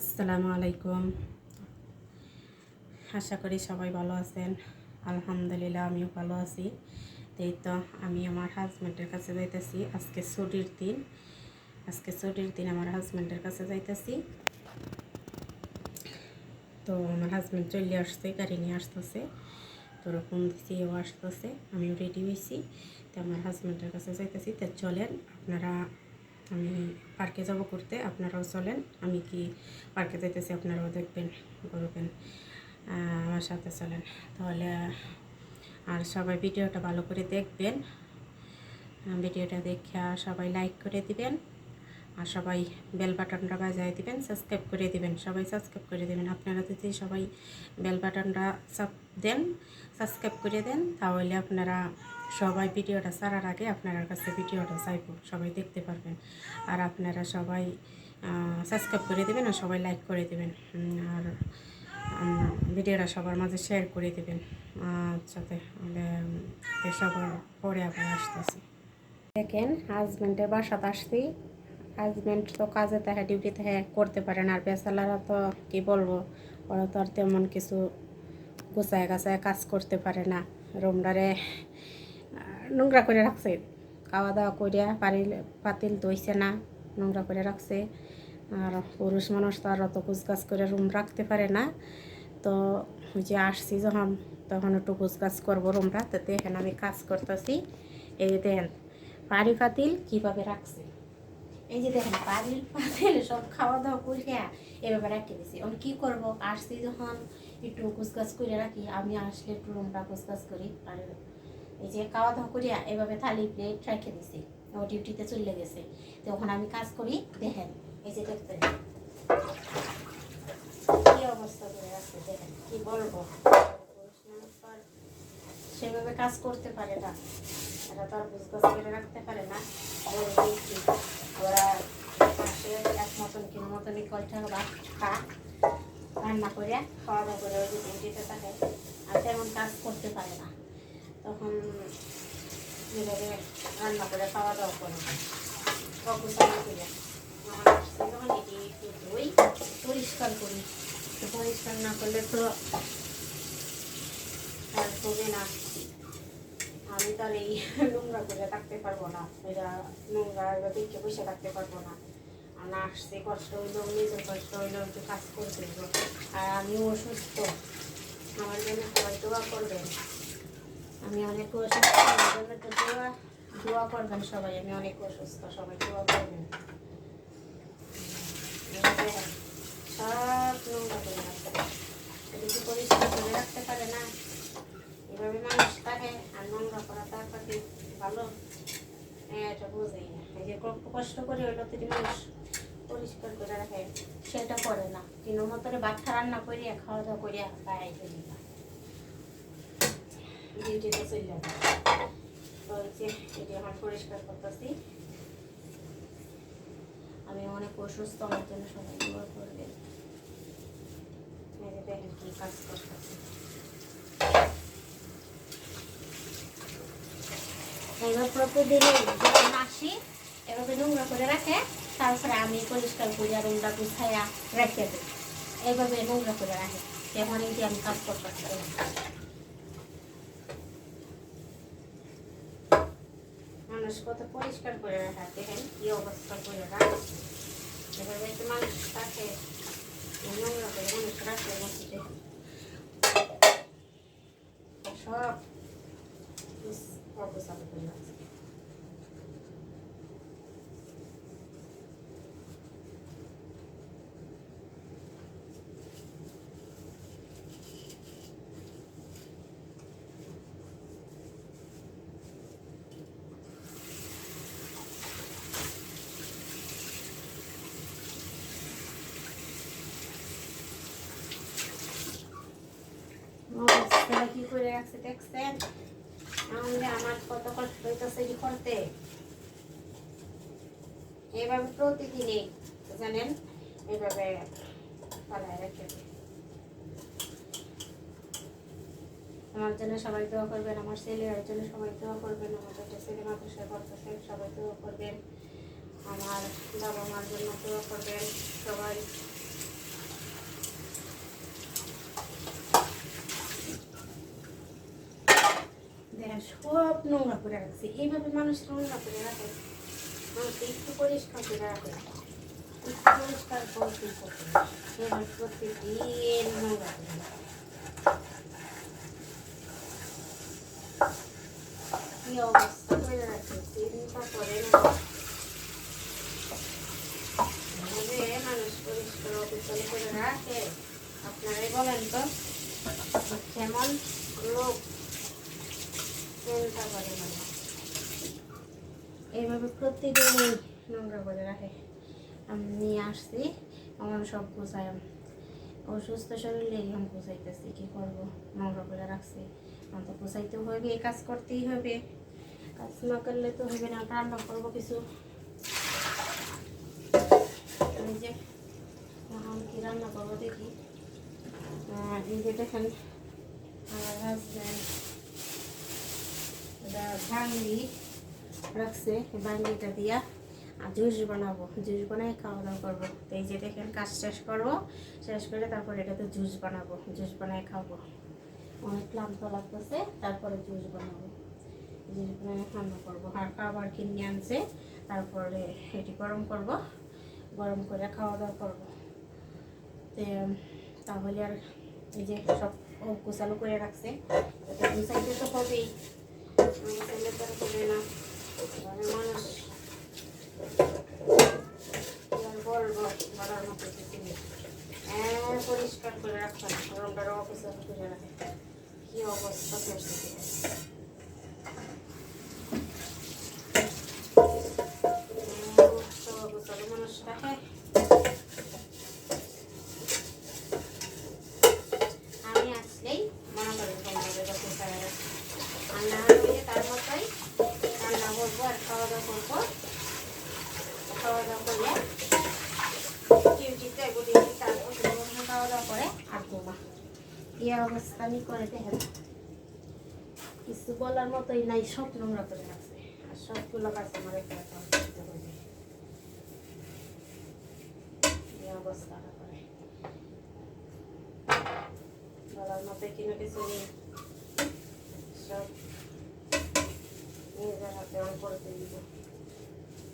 আসসালামু আলাইকুম। আশা করি সবাই ভালো আছেন। আলহামদুলিল্লাহ, আমিও ভালো আছি। এই তো আমি আমার হাজব্যান্ডের কাছে যাইতেছি। আজকে ছুটির দিন। আজকে ছুটির দিন আমার হাজব্যান্ডের কাছে যাইতেছি। তো আমার হাজব্যান্ড চলে আসছে, গাড়ি নিয়ে আসতেছে। তো ওরকম দিছি, ও আসতেছে। আমিও রেডি হয়েছি তো আমার হাজব্যান্ডের কাছে যাইতেছি। তো চলেন, আপনারা আমি পার্কে যাব করতে আপনারাও চলেন। আমি কি পার্কে যেতেছি আপনারাও দেখবেন করবেন আমার সাথে চলেন। তাহলে, আর সবাই ভিডিওটা ভালো করে দেখবেন। ভিডিওটা দেখে সবাই লাইক করে দিবেন। আর সবাই বেল বাটনটা বাজায় দিবেন সাবস্ক্রাইব করে দিবেন। সবাই সাবস্ক্রাইব করে দিবেন। আপনারা যদি সবাই বেল বাটনটা সাব দেন সাবস্ক্রাইব করে দেন, তাহলে আপনারা সবাই ভিডিওটা ছাড়ার আগে আপনার কাছে ভিডিওটা চাইব। সবাই দেখতে পারবেন। আর আপনারা সবাই সাবস্ক্রাইব করে দেবেন আর সবাই লাইক করে দেবেন। আর ভিডিওটা সবার মাঝে শেয়ার করে দেবেন। তাহলে সবার পরে আবার আসতেছি। দেখেন হাজব্যান্ডের বাসাতে আসছি। হাজব্যান্ড তো কাজে থাকে ডিউটি থাকে, করতে পারে না। আর বেসালারা তো, কি বলব, ওরা তো আর তেমন কিছু গোছায় গাছায় কাজ করতে পারে না। রুমডারে নোংরা করে রাখছে। খাওয়া দাওয়া করিয়া পারিল পাতিল দইছে না, নোংরা করে রাখছে। আর পুরুষ মানুষ তো আর অত কুচকাচ করে রুম রাখতে পারে না। তো যে আসছি যখন, তখন একটু কুচকাচ করব রুমটা। তো দেখেন আমি কাজ করতেছি। এই দেখেন পারি পাতিল কীভাবে রাখছে? এই যে দেখেন, পাতিল পাতিল, সব খাওয়া দাওয়া করিয়া এভাবে রেখে দিছি। আমি কী করব? আসছি যখন একটু কুচকাচ করে রাখি, আমি আসলে একটু রুমটা কুচকাচ করি আর এই যে খাওয়া দাওয়া করিয়া এভাবে থালি প্লেট রেখে দিছি। ও ডিউটিতে চলে গেছে। তখন আমি কাজ করি, দেখেন, এই যে দেখতে কি অবস্থা করে রাখছে দেখেন, কি বলব? সেভাবে কাজ করতে পারে না। এরা তো আর বুঝবাস করে রাখতে পারে না। ওরা দেখছি ওরা পাশে এক মতন কিনো মতনই কয়টা ভাত খা, রান্না করে খাওয়া দাওয়া করে ওই ডিউটিতে থাকে, আর তেমন কাজ করতে পারে না। তখন যেভাবে রান্না করে খাওয়া দাওয়া করে অগুছানো করে আসছে এটি একটু ধুই পরিষ্কার করি পরিষ্কার না করলে তো আর হবে না। আমি তাহলে এই নোংরা করে থাকতে পারব না। এটা নোংরা দেখে বসে থাকতে পারব না। না আসতে কষ্ট হইলেও নিজের কষ্ট হইলেও একটু কাজ করতে হইল আর আমিও অসুস্থ। আমার জন্য সবাই দোয়া করবেন। আমি অনেক অসুস্থ। আমার জন্য তো দোয়া দোয়া করবেন সবাই। আমি অনেক অসুস্থ, সবাই দোয়া করবেন এই দেখেন, সব নোংরা করে রাখতে এটা কি পরিষ্কার করে রাখতে পারে না এভাবে মানুষ থাকে আর নোংরা করা তার পাখি ভালো হ্যাঁ এটা বোঝেই না এই যে কত কষ্ট করে তিনি মানুষ পরিষ্কার করে রাখে। সেটা করে না। কিন্তু মতনে বাচ্চা রান্না করিয়া খাওয়া দাওয়া করিয়া বাইরে চলে যায় ডিউটিতে আমি অনেক অসুস্থ, আমার জন্য সবাই দোয়া করবেন দেখেন প্রতিদিন আসি এভাবে নোংরা করে রাখে, তারপরে আমি পরিষ্কার করি আর রুমটা গুছাইয়া রেখে দিই। এইভাবে নোংরা করে রাখে তেমন এই আমি কাজ করতে পারি মানুষ কত পরিষ্কার করে রাখা, দেখেন কি অবস্থা করে রাখছে এভাবে একটু মানুষ থাকে নোংরা করে মানুষ রাখে সব অবস্থা করে রাখছে অবস্থা কি দেখছেন? আমাদের আমার কত কষ্ট হইতেছে করতে? এভাবে প্রতিদিনই জানেন? পালায় আমার জন্য সবাই দোয়া করবেন, আমার ছেলের জন্য সবাই দোয়া করবেন, আমার দুটো ছেলে মাদ্রাসায় পড়তেছে, সবাই দোয়া করবেন। আমার বাবা মার জন্য দোয়া করবেন, সবাই সব নোংরা করে রাখছে। এইভাবে মানুষ নোংরা করে রাখে। মানুষ একটু পরিষ্কার করে রাখে। পরিষ্কার করতে করতে এবার নোংরা করে কি অবস্থা করে রাখে চিন্তা করে না। মানুষ পরিষ্কার অবিচল করে রাখে। আপনারাই বলেন তো, কেমন লোক চিন্তা করে মানে এইভাবে প্রতিদিনই নোংরা করে রাখে। আমি নিয়ে আসছি, আমার সব গুছাই অসুস্থ শরীরে আমি গুছাইতেছি, কি করব? নোংরা করে রাখছি। আমার তো গুছাইতেও হবে, এই কাজ করতেই হবে। কাজ না করলে তো হবে না রান্না করব কিছু। এই যে, এখন কি রান্না করব দেখি। এই যে দেখেন, আমার হাজব্যান্ড এটা রাখছে ভাঙ্গিটা দিয়া আর জুস বানাবো। জুস বানাই খাওয়া দাওয়া করব। তো এই যে দেখেন কাজ শেষ করব। শেষ করে তারপরে এটাতে জুস বানাবো। জুস বানাই খাব। অনেক ক্লান্ত লাগতেছে, তারপরে জুস বানাবো। জুস বানাই রান্না করব। আর খাবার কিনে আনছে, তারপরে এটি গরম করব। গরম করে খাওয়া দাওয়া করব। তে, তাহলে আর এই যে সব গোছালো করে রাখছে তো তো হবেই। গুছাইলে তো আর হবে না ঘরের মানুষ কি আর বলব বলার মতো কিছু নেই হ্যাঁ পরিষ্কার করে রাখতে হবে গরমটার অফিসে করে রাখে কি অবস্থা করছে গোছালো মানুষটা হ্যাঁ আমি আসলেই মনে করেন তোমাদের কাছে রান্না হয়ে তার মতোই রান্না করব আর খাওয়া দাওয়া করব খাওয়া দাওয়া করলে ডিউটিতে ডিউটি তারপর দুপুরে খাওয়া দাওয়া করে আর ঘুমা কি অবস্থা, আমি করে দেখেন। কিছু বলার মতোই নাই, সব নোংরা করে রাখছে আর সবগুলো কাজ আমার একটা কিছু সব হাতে দিব।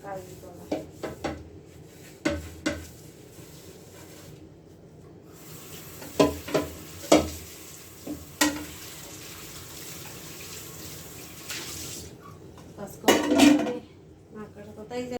কাজ